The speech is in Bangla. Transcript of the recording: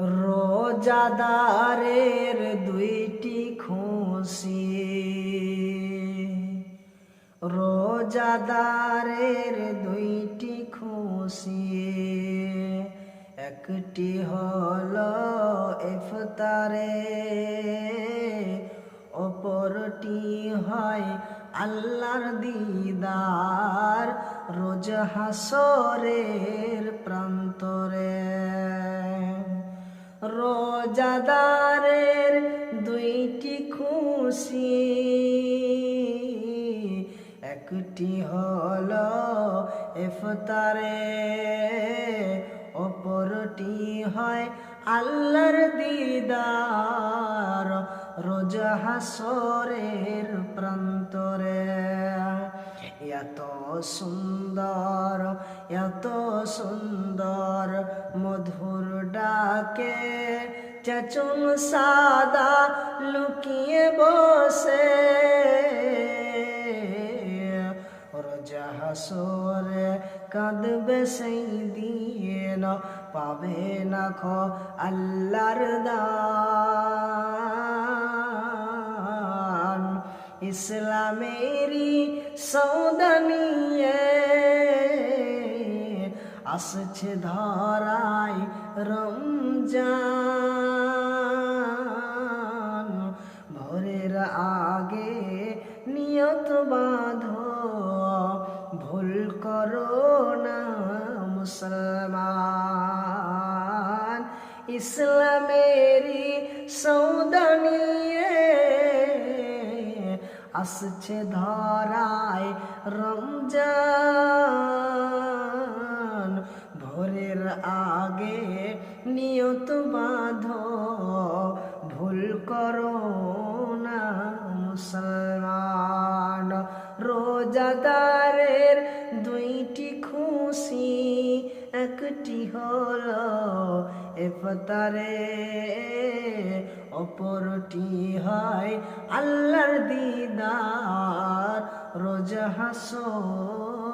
রোজাদারের দুইটি খুশি। রোজাদারের দুইটি খুশি। একটি হল ইফতারে, অপরটি হয় আল্লাহর দিদার। রোজ হাসরের প্রান্তরে রোজাদারের দুইটি খুশি। একটি হল এফতারে অপরটি হয় আল্লাহর দিদার। রোজ হাসরের প্রান্তরে। এত সুন্দর, এত সুন্দর, মধুর ডাকে চেচুন সাদা লুকিয়ে বসে। রোজা হাসরে কাঁদবে সেই দিন, পাবে না খ আল্লাহর দান। ইসলামেরই সৌদানিয়ে আসছে ধরায় রমজান। ভোরের আগে নিয়ত বাঁধো, ভুল করো না মুসলমান। ইসলামেরই সৌদানিয়ে আসছে ধরায় রমজান। আগে নিয়ত বাঁধো, ভুল করো না মুসলমান। রোজাদারের দুইটি খুশি, একটি হল ইফতারে অপরটি হয় আল্লাহর দিদার। রোজ হাসরের